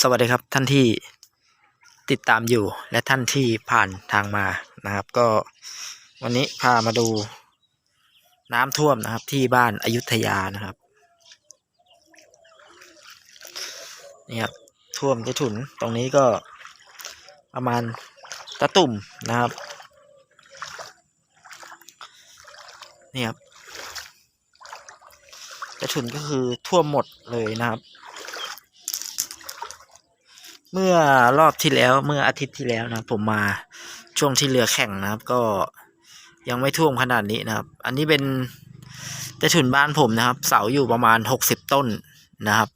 สวัสดีครับท่านที่ติดตามอยู่และท่านที่ผ่านทางมานะครับ ก็วันนี้พามาดูน้ำท่วมนะครับที่บ้านอายุธยานะครับนี่ครับท่วมจะถุนตรงนี้ก็ประมาณตะตุ่มนะครับนี่ครับจะถุนก็คือท่วมหมดเลยนะครับ เมื่อรอบที่แล้วเมื่ออาทิตย์ที่แล้วนะผมมาช่วงที่เรือแข่งนะครับ ก็ยังไม่ท่วมขนาดนี้นะครับ อันนี้เป็นใต้ถุนบ้านผมนะครับ เสาอยู่ประมาณหกสิบต้นนะครับ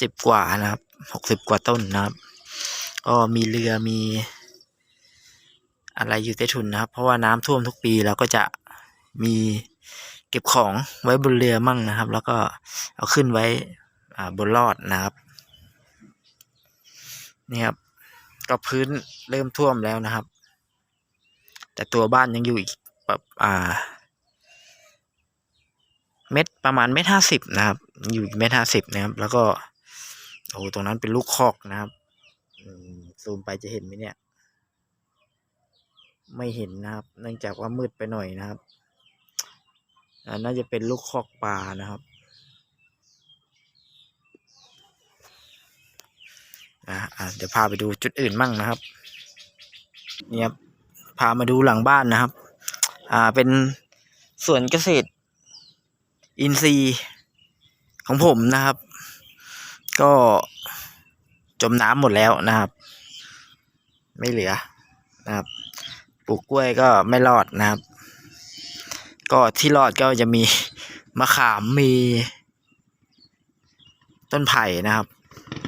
สิบกว่านะครับหกสิบกว่าต้นนะครับ ก็มีเรือมี อะไรอยู่ใต้ถุนนะครับ เพราะว่าน้ำท่วมทุกปีเราก็จะมีเก็บของไว้บนเรือมั่งนะครับ แล้วก็เอาขึ้นไว้ อ่าบนรอดนะครับนี่ครับก็พื้นเริ่มท่วมแล้วนะครับ แต่ตัวบ้านยังอยู่อีกแบบอ่า เม็ดประมาณเม็ดห้าสิบนะครับ อยู่อีกเม็ดห้าสิบนะครับ แล้วก็โอ้ตรงนั้นเป็นลูกคอกนะครับซูมไปจะเห็นไหมเนี่ย ไม่เห็นนะครับ เนื่องจากว่ามืดไปหน่อยนะครับน่าจะเป็นลูกคอกปลานะครับ นะ อะเดี๋ยวพาไปดูจุดอื่นมั่งนะครับเนี่ยครับพามาดูหลังบ้านนะครับ อ่าเป็นสวนเกษตร อินทรีย์ของผมนะครับ ก็จมน้ำหมดแล้วนะครับ ไม่เหลือนะครับปลูกกล้วยก็ไม่รอดนะครับ ก็ที่รอดก็จะมีมะขามมีต้นไผ่นะครับ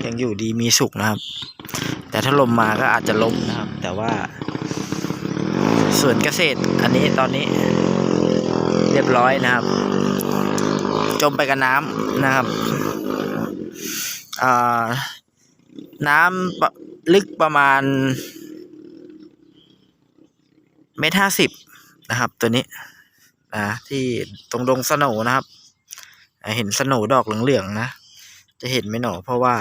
ยังอยู่ดีมีสุขนะครับ แต่ถ้าลมมาก็อาจจะล้มนะครับ แต่ว่าส่วนเกษตร อันนี้ตอนนี้เรียบร้อยนะครับ จมไปกับน้ำนะครับน้ำลึกประมาณเมตรห้าสิบนะครับ ตัวนี้นะที่ตรงดงสโหนนะครับ เห็นสโหนดอกเหลืองๆนะ จะเห็นไหมหนอเพราะว่า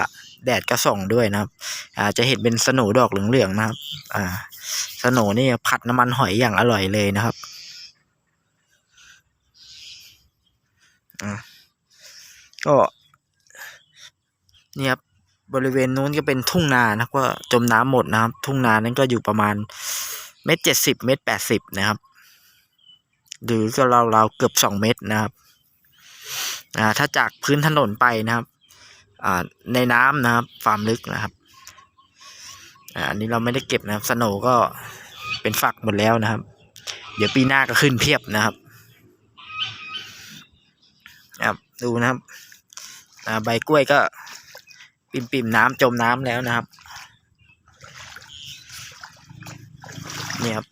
แดดก็ส่องด้วยนะครับ อ่าจะเห็นเป็นสโหนดอกเหลืองๆนะครับ อ่า สโหนนี่ผัดน้ำมันหอยอย่างอร่อยเลยนะครับอ่าก็เนี่ยครับบริเวณนู้นก็เป็นทุ่งนานะก็จมน้ำหมดนะครับ ทุ่งนานั้นก็อยู่ประมาณเมตรเจ็ดสิบเมตรแปดสิบนะครับ หรือก็ราวๆเกือบสองเมตรนะครับ อ่าถ้าจากพื้นถนนไปนะครับ ในน้ำนะครับความลึกนะครับอันนี้เราไม่ได้เก็บนะครับสโนก็เป็นฝักหมดแล้วนะครับ เดี๋ยวปีหน้าก็ขึ้นเพียบนะครับครับดูนะครับใบกล้วยก็ปิ่มปิ่มๆน้ำจมน้ำแล้วนะครับนี่ครับ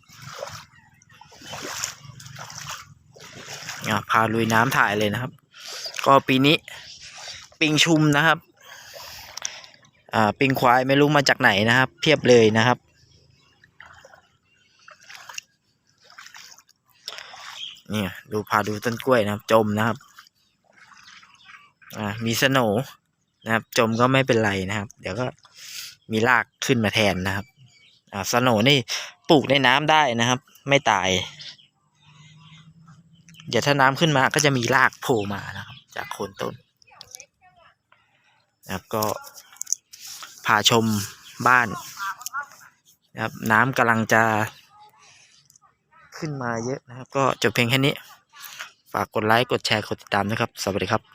พาลุยน้ำถ่ายเลยนะครับ ก็ปีนี้ ปิงชุมนะครับ อ่าปิงควายไม่รู้มาจากไหนนะครับ เพียบเลยนะครับ เนี่ยดูพาดูต้นกล้วยนะครับ จมนะครับ อ่ามีสโหนนะครับ จมก็ไม่เป็นไรนะครับ เดี๋ยวก็มีรากขึ้นมาแทนนะครับ อ่าสโหนนี่ปลูกในน้ำได้นะครับ ไม่ตาย เดี๋ยวถ้าน้ำขึ้นมาก็จะมีรากโผล่มานะครับ จากโคนต้น นะครับก็พาชมบ้านนะครับน้ำกำลังจะขึ้นมาเยอะนะครับ ก็จบเพียงแค่นี้ ฝากกดไลค์ กดแชร์ กดติดตามนะครับ สวัสดีครับ